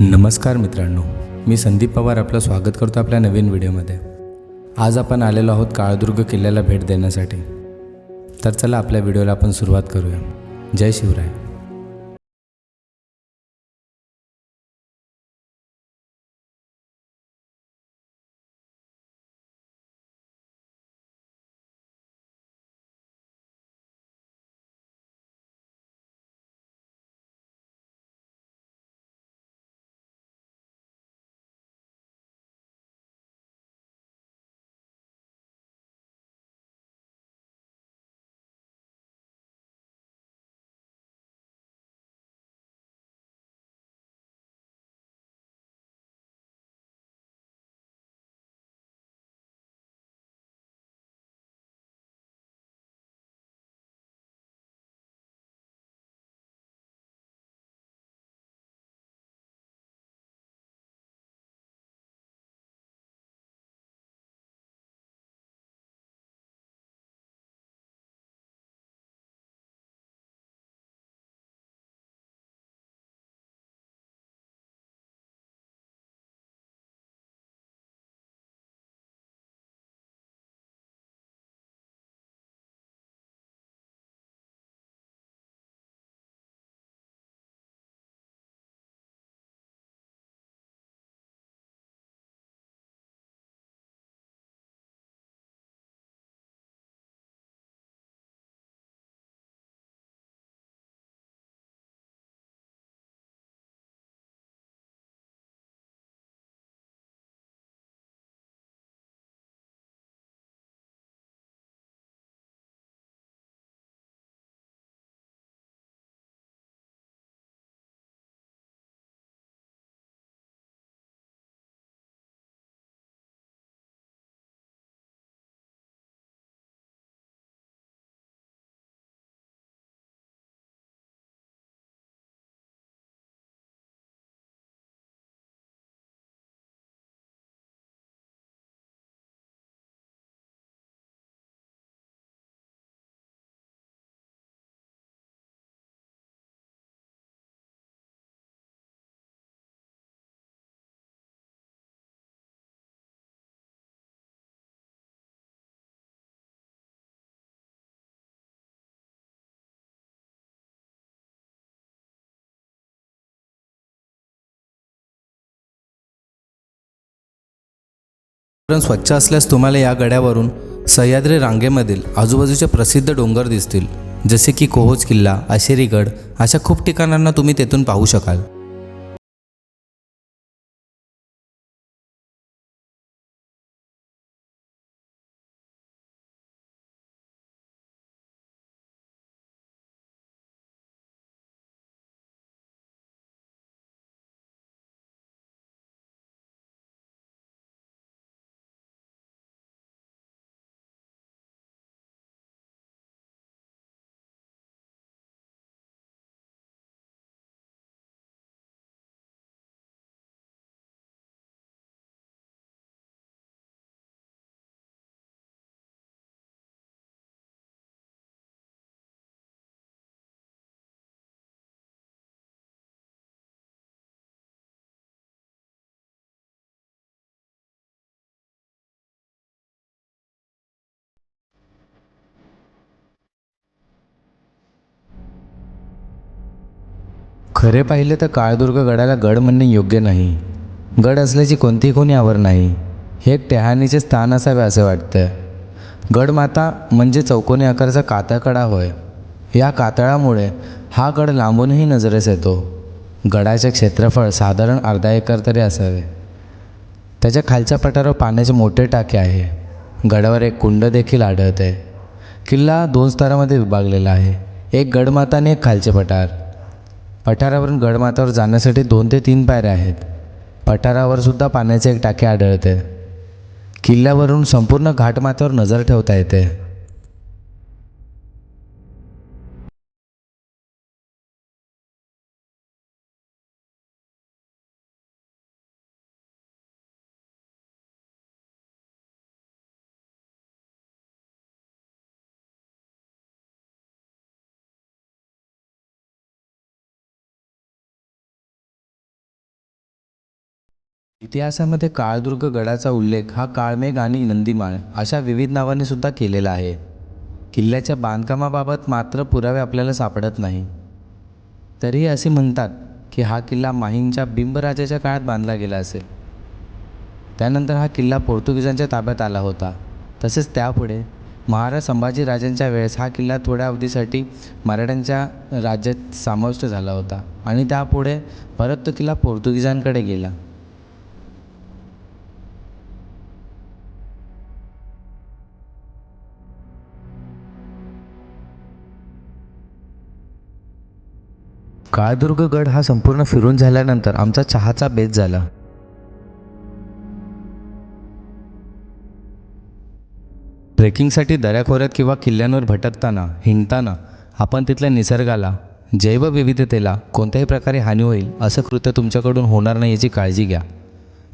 नमस्कार मित्रांनो मी संदीप पवार आपलं स्वागत करतो आपल्या नवीन व्हिडिओमध्ये. आज आपण आलेलो आहोत काळदुर्ग किल्ल्याला भेट देण्यासाठी. तर चला आपल्या व्हिडिओला आपण सुरुवात करूया. जय शिवराय. पण स्वच्छ असल्यास तुम्हाला या गड्यावरून सह्याद्री रांगेमधील आजूबाजूचे प्रसिद्ध डोंगर दिसतील जसे की कोहोज किल्ला आशेरीगड अशा खूप ठिकाणांना तुम्ही तेथून पाहू शकाल. खरे पाहिले तर काळदुर्ग गडाला गड म्हणणे योग्य नाही. गड असल्याची कोणतीही कोणी आवर नाही. हे एक टेहानीचे स्थान असावे असे वाटतं. गडमाता म्हणजे चौकोनी आकाराचा कातळकडा होय. या कातळामुळे हा गड लांबूनही नजरेस येतो. गडाचे क्षेत्रफळ साधारण अर्धा एकर तरी असावे. त्याच्या खालच्या पठारावर पाण्याचे मोठे टाके आहे. गडावर एक कुंड देखील आढळते. किल्ला दोन स्तरामध्ये विभागलेला आहे. एक गडमाता आणि एक खालचे पठार. पठारावरून गडमाथ्यावर जाण्यासाठी दोन ते तीन पायऱ्या आहेत. पठारावरसुद्धा पाण्याचे एक टाके आढळते. किल्ल्यावरून संपूर्ण घाटमाथ्यावर नजर ठेवता येते. इतिहासामध्ये काळदुर्ग गडाचा उल्लेख हा काळमेघ आणि नंदीमाळ अशा विविध नावाने सुद्धा केलेला आहे. किल्ल्याच्या बांधकामाबाबत मात्र पुरावे आपल्याला सापडत नाही. तरीही असे म्हणतात की हा किल्ला माहींच्या बिंबराजाच्या काळात बांधला गेला असेल. त्यानंतर हा किल्ला पोर्तुगीजांच्या ताब्यात आला होता. तसेच त्यापुढे महाराज संभाजीराजांच्या वेळेस हा किल्ला थोड्या अवधीसाठी मराठ्यांच्या राज्यात समाविष्ट झाला होता आणि त्यापुढे परत तो किल्ला पोर्तुगीजांकडे गेला. काळदुर्ग गड हा संपूर्ण फिरून झाल्यानंतर आमचा चहाचा बेत झाला. ट्रेकिंगसाठी दऱ्याखोऱ्यात किंवा किल्ल्यांवर भटकताना हिंडताना आपण तिथल्या निसर्गाला जैवविविधतेला कोणत्याही प्रकारे हानी होईल असं कृत्य तुमच्याकडून होणार नाही याची काळजी घ्या.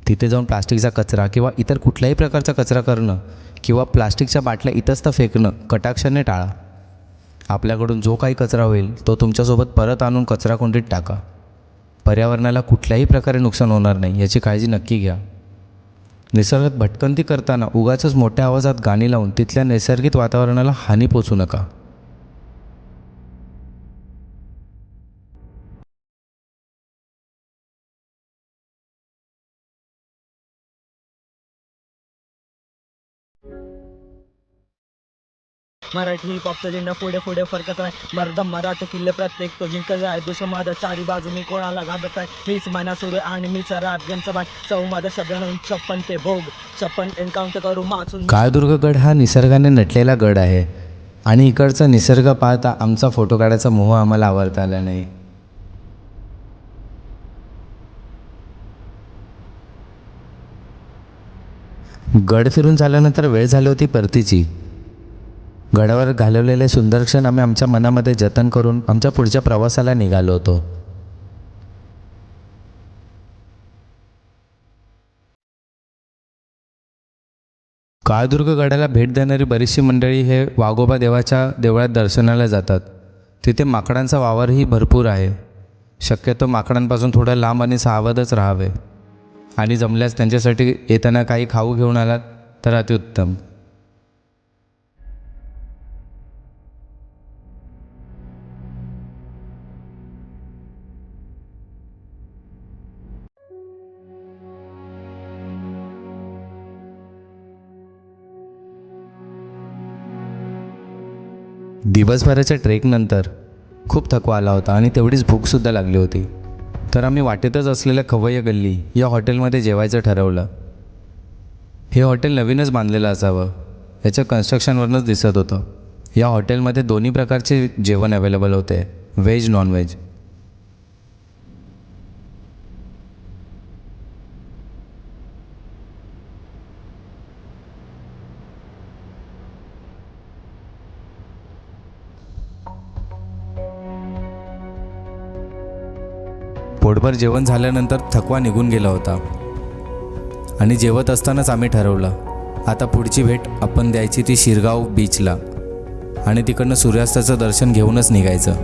तिथे जाऊन प्लास्टिकचा कचरा किंवा इतर कुठल्याही प्रकारचा कचरा करणं किंवा प्लास्टिकच्या बाटल्या इतस्त फेकणं कटाक्षाने टाळा. आपल्याकडून जो काही कचरा होईल तो तुमच्यासोबत परत आणून कचरा कोंडीत टाका. पर्यावरणाला कुठल्याही प्रकारे नुकसान होणार नाही याची काळजी नक्की घ्या. निसर्गात भटकंती करताना उगाचच मोठ्या आवाजात गाणी लावून तिथल्या नैसर्गिक वातावरणाला हानी पोचू नका. मराठी हिप हॉपचा झेंडा पुढे पुढे फरकत आहे. मर्दम मराठा किल्ले प्रत्येक तो जिंकत आहे. दुसरं माझा चारी बाजू मी कोणाला घाबरत आहे? मीच मना सुरू आणि मीच रात गंच बाय चौ माझा शब्द छप्पन ते भोग. छप्पन एन्काउंटर करू माचून काळदुर्गगड हा निसर्गाने नटलेला गड आहे. आणि इकडचा निसर्ग पाहता आमचा फोटो काढायचा मोह आम्हाला आवडता आला नाही. गड फिरून झाल्यानंतर वेळ झाली होती परतीची. गडावर घालवलेले सुंदर क्षण आम्ही आमच्या मनामध्ये जतन करून आमच्या पुढच्या प्रवासाला निघालो होतो. काळदुर्ग गडाला भेट देणारी बरीचशी मंडळी हे वाघोबा देवाच्या देवळात दर्शनाला जातात. तिथे माकडांचा वावरही भरपूर आहे. शक्यतो माकडांपासून थोडं लांब आणि सावधच राहावे. आणि जमल्यास त्यांच्यासाठी येताना काही खाऊ घेऊन आलात तर अतिउत्तम. दिवसभराच्या ट्रेकनंतर खूप थकवा आला होता आणि तेवढीच भूकसुद्धा लागली होती. तर आम्ही वाटेतच असलेल्या खवय्या गल्ली या हॉटेलमध्ये जेवायचं ठरवलं. हे हॉटेल नवीनच बांधलेलं असावं याच्या कन्स्ट्रक्शनवरूनच दिसत होतं. या हॉटेलमध्ये दोन्ही प्रकारचे जेवण अवेलेबल होते व्हेज नॉनव्हेज पोटभर जेवण झाल्यानंतर थकवा निघून गेला होता. आणि जेवत असतानाच आम्ही ठरवलं आता पुढची भेट आपण द्यायची ती शिरगाव बीचला आणि तिकडनं सूर्यास्ताचं दर्शन घेऊनच निघायचं.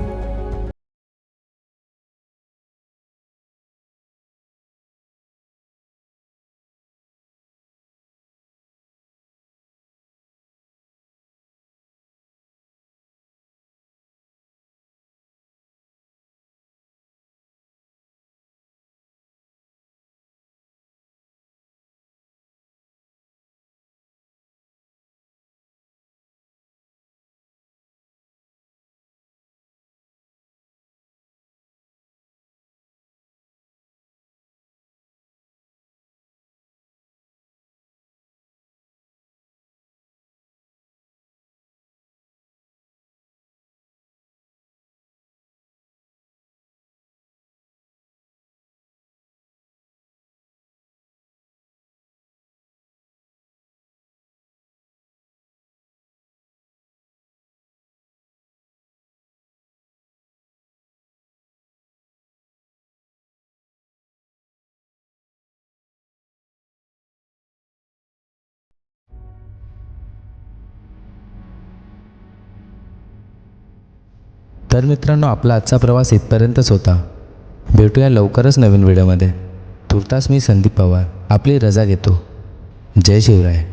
तर मित्रांनो आपला आजचा प्रवास इथपर्यंतच होता. भेटूया लवकरच नवीन व्हिडिओमध्ये. तुर्तास मी संदीप पवार आपली रजा घेतो. जय शिवराय.